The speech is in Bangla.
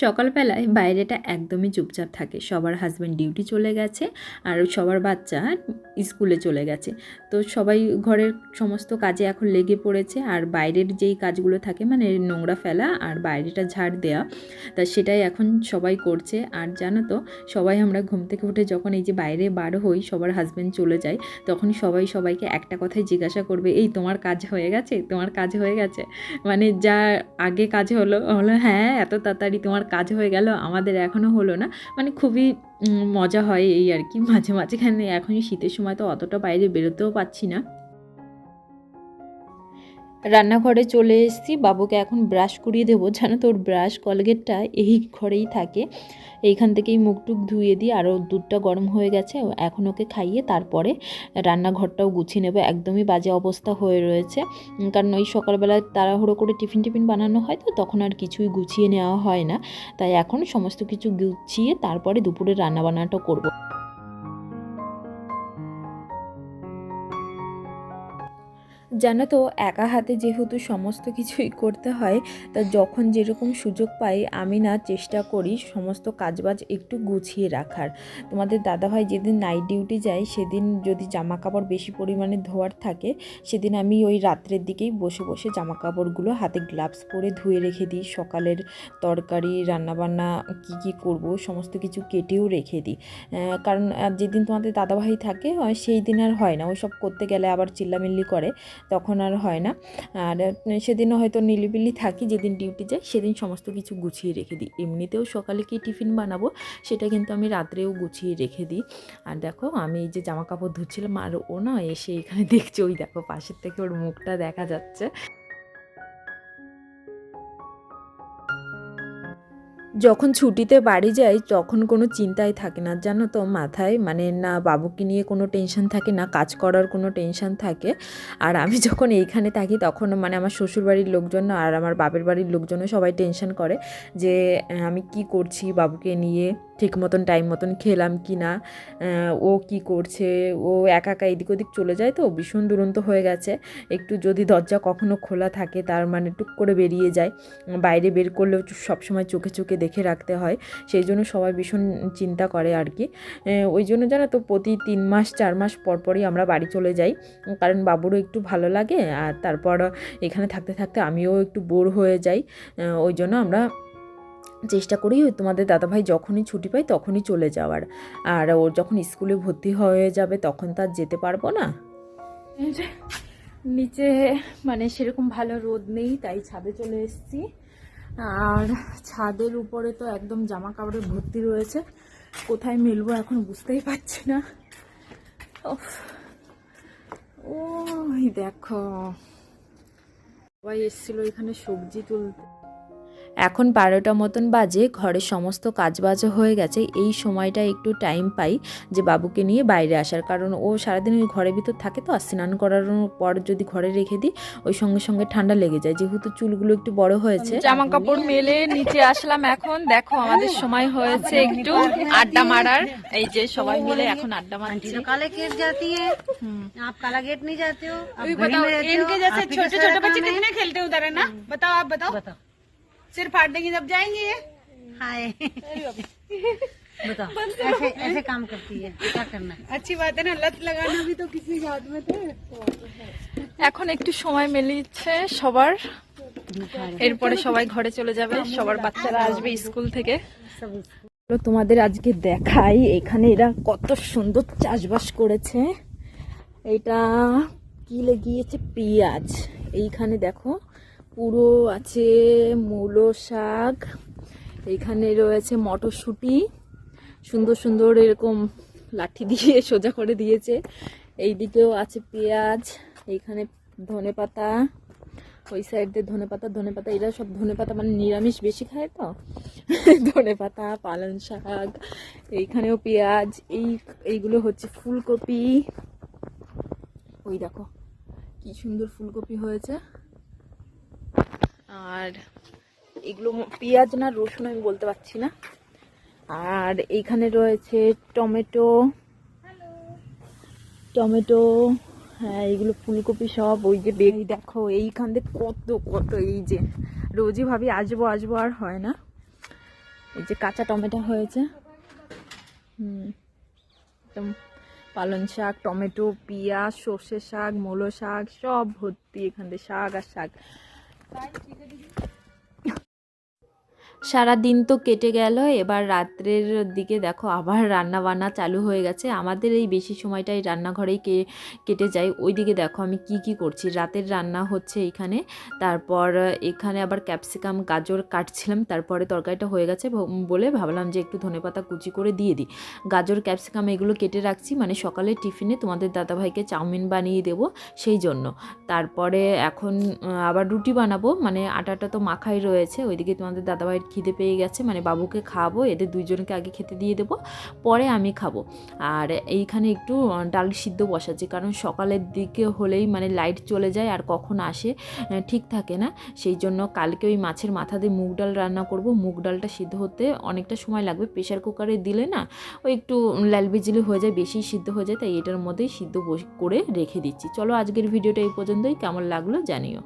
সকালবেলায় বাইরেটা একদমই চুপচাপ থাকে। সবার হাজব্যান্ড ডিউটি চলে গেছে আর সবার বাচ্চা স্কুলে চলে গেছে। তো সবাই ঘরের সমস্ত কাজে এখন লেগে পড়েছে আর বাইরের যেই কাজগুলো থাকে মানে নোংরা ফেলা আর বাইরেটা ঝাড় দেওয়া তা সেটাই এখন সবাই করছে। আর জানো তো, সবাই আমরা ঘুম থেকে উঠে যখন এই যে বাইরে বার হই, সবার হাজব্যান্ড চলে যায়, তখন সবাই সবাইকে একটা কথাই জিজ্ঞাসা করবে, এই তোমার কাজ হয়ে গেছে? তোমার কাজ হয়ে গেছে? মানে যা আগে কাজ হলো হলো হ্যাঁ এত তাড়াতাড়ি তোমার কাজ হয়ে গেল, আমাদের এখনও হলো না। মানে খুবই মজা হয় এই আর কি। মাঝে মাঝেখানে এখনই শীতের সময় তো অতটা বাইরে বেরোতেও পাচ্ছি না। রান্নাঘরে চলে এসেছি। বাবুকে এখন ব্রাশ করিয়ে দেবো। জানো তোর ব্রাশ কলগেটটা এই ঘরেই থাকে। এইখান থেকেই মুখ টুক ধুয়ে দিই। আরও দুধটা গরম হয়ে গেছে। এখন ওকে খাইয়ে তারপরে রান্নাঘরটাও গুছিয়ে নেব। একদমই বাজে অবস্থা হয়ে রয়েছে। কারণ ওই সকালবেলায় তাড়াহুড়ো করে টিফিন টিফিন বানানো হয় তো, তখন আর কিছুই গুছিয়ে নেওয়া হয় না। তাই এখন সমস্ত কিছু গুছিয়ে তারপরে দুপুরে রান্নাবান্নাটা করব। জানো তো, একা হাতে যেহেতু সমস্ত কিছুই করতে হয়, তা যখন যেরকম সুযোগ পাই, আমি না চেষ্টা করি সমস্ত কাজবাজ একটু গুছিয়ে রাখার। তোমাদের দাদাভাই যেদিন নাইট ডিউটি যায়, সেদিন যদি জামা কাপড় বেশি পরিমাণে ধোয়ার থাকে, সেদিন আমি ওই রাত্রের দিকেই বসে বসে জামা কাপড়গুলো হাতে গ্লাভস পরে ধুয়ে রেখে দিই, সকালের তরকারি, রান্নাবান্না, কী কী করব, সমস্ত কিছু কেটেও রেখে দিই। কারণ যেদিন তোমাদের দাদাভাই থাকে সেই দিন আর হয় না, ওসব করতে গেলে আবার চিল্লামিল্লি করে। তখন আর হয় না। আর সেদিন হয়তো নিলিবিলি থাকি, যেদিন ডিউটি যাই, সেদিন সমস্ত কিছু গুছিয়ে রেখে দিই। এমনিতেও সকালে কি টিফিন বানাবো, সেটা কিন্তু আমি রাত্রেও গুছিয়ে রেখে দিই। আর দেখো, আমি এই যে জামা কাপড় ধুচ্ছিলাম, আর ও না এসে এখানে দেখছে, ওই দেখো, পাশের থেকে ওর মুখটা দেখা যাচ্ছে। যখন ছুটিতে বাড়ি যাই, তখন কোনো চিন্তাই থাকে না। জানো তো, মাথায় মানে না, বাবুকে নিয়ে কোনো টেনশন থাকে না, কাজ করার কোনো টেনশন থাকে। আর আমি যখন এইখানে থাকি, তখন মানে আমার শ্বশুর বাড়ির লোকজন আর আমার বাপের বাড়ির লোকজনও সবাই টেনশন করে যে আমি কি করছি বাবুকে নিয়ে? ঠিক মতন টাইম মতন খেলাম কি না ও কি করছে, ও একা একা এদিক ওদিক চলে যায় তো, ভীষণ দুরন্ত হয়ে গেছে। একটু যদি দরজা কখনো খোলা থাকে, তার মানে টুক করে বেরিয়ে যায়। বাইরে বের করলেও সবসময় চোখে চোখে দেখে রাখতে হয়। সেই জন্য সবাই ভীষণ চিন্তা করে আর কি। ওই জন্য জানো তো, প্রতি তিন মাস, চার মাস পর পরই আমরা বাড়ি চলে যাই। কারণ বাবুরও একটু ভালো লাগে, আর তারপর এখানে থাকতে থাকতে আমিও একটু বোর হয়ে যাই। ওই জন্য আমরা চেষ্টা করি তোমাদের দাদাভাই যখনই ছুটি পাই তখনই চলে যাওয়ার। আর ওর যখন স্কুলে ভর্তি হয়ে যাবে তখন তো আর যেতে পারব না। নিচে মানে সেরকম ভালো রোদ নেই, তাই ছাদে চলে এসেছি। আর ছাদের উপরে তো একদম জামা কাপড়ে ভর্তি রয়েছে। কোথায় মেলবো এখন বুঝতেই পারছি না। ওই দেখো। সবাই এসেছিল এখানে সবজি তুলতে। এখন বারোটা মতন বাজে ঘরের সমস্ত কাজবাজ হয়ে গেছে এই সময়টা একটু টাইম পাই যে বাবুকে নিয়ে বাইরে আসার কারণ ও সারাদিন ওই ঘরের ভিতর থাকে তো আর স্নান করানোর পর যদি ঘরে রেখে দিই ওই সঙ্গে সঙ্গে ঠান্ডা লেগে যায় যেহেতু চুলগুলো একটু বড় হয়েছে জামা কাপড় মেলে নিচে আসলাম এখন দেখো আমাদের সময় হয়েছে একটু আড্ডা মারার এই যে সবাই মিলে এখন আড্ডা आंटी মারছি तो काला गेट जाती है आप काला गेट नहीं जाते हो आप अभी घड़ी बताओ में रहते हो, इनके जैसे आप ही छोटे का छोटे सारा बच्चे काम है। कितने खेलते हैं उधर है ना बताओ आप बताओ बताओ सिर फाड़ देंगे जब जाएंगे ये हाय बताओ ऐसे ऐसे काम करती है क्या करना है अच्छी बात है ना लत लगाना भी तो किसी के हाथ में थे এখন একটু সময় মিলিয়েছে সবার এরপরে সবাই ঘরে চলে যাবে সবার বাচ্চারা আসবে স্কুল থেকে सब তো তোমাদের আজকে দেখাই এখানে এরা কত সুন্দর চাষবাস করেছে এটা কি লেগিয়েছে পেঁয়াজ এইখানে দেখো পুরো আছে মূলো শাক এইখানে রয়েছে মটরশুঁটি, সুন্দর সুন্দর এরকম লাঠি দিয়ে সোজা করে দিয়েছে। এই দিকেও আছে পেঁয়াজ, এইখানে ধনে পাতা ওই সাইড দিয়ে ধনে পাতা ধনে পাতা এরা সব ধনে পাতা মানে নিরামিষ বেশি খায় তো? ধনে পাতা পালং শাক, এইখানেও পেঁয়াজ, এই, এইগুলো হচ্ছে ফুলকপি। ওই দেখো, কি সুন্দর ফুলকপি হয়েছে। আর এগুলো পেঁয়াজ না রসুন আমি বলতে পারছি না। আর এইখানে রয়েছে টমেটো। টমেটো হ্যাঁ এইগুলো ফুলকপি সব, ওই যে বেগ দেখো, এইখান থেকে কত কত, এই যে, রোজই ভাবি আসব আসব আর হয় না। এই যে কাঁচা টমেটো হয়েছে। হুম, একদম পালং শাক, টমেটো, পেঁয়াজ, সর্ষে শাক, মূলো শাক, সব ভর্তি এখান থেকে শাক আর শাক। दीदी সারা দিন তো কেটে গেল, এবার রাত্রের দিকে দেখো আবার রান্না বান্না চালু হয়ে গেছে। আমাদের এই বেশি সময়টাই রান্নাঘরেই কে, কেটে যায়। ওইদিকে দেখো আমি কি কি করছি। রাতের রান্না হচ্ছে এখানে। তারপর এখানে আবার ক্যাপসিকাম, গাজর কাটছিলাম। তারপরে তরকারিটা হয়ে গেছে বলে ভাবলাম যে একটু ধনেপাতা কুচি করে দিয়ে দিই। গাজর, ক্যাপসিকাম এগুলো কেটে রাখছি। মানে সকালে টিফিনে তোমাদের দাদাভাইকে চাউমিন বানিয়ে দেবো সেই জন্য। তারপরে এখন আবার রুটি বানাবো। মানে আটাটা তো মাখাই রয়েছে। ওইদিকে তোমাদের দাদাভাইয়ের খিদে পেয়ে গেছে মানে বাবুকে খাওয়াবো এদের দুইজনকে আগে খেতে দিয়ে দেবো, পরে আমি খাব। আর এইখানে একটু ডাল সিদ্ধ বসাচ্ছি, কারণ সকালের দিকে হলেই মানে লাইট চলে যায় আর কখন আসে ঠিক থাকে না। সেই জন্য কালকে ওই মাছের মাথা দিয়ে মুগ ডাল রান্না করব। মুগ ডালটা সিদ্ধ হতে অনেকটা সময় লাগবে প্রেশার কুকারে দিলে না, ওই একটু লাল বিজলি হয়ে যায়, বেশি সিদ্ধ হয়ে যায়, তাই এটার মধ্যেই সিদ্ধ করে রেখে দিচ্ছি। চলো আজকের ভিডিওটা এই পর্যন্তই, কেমন লাগল জানিও।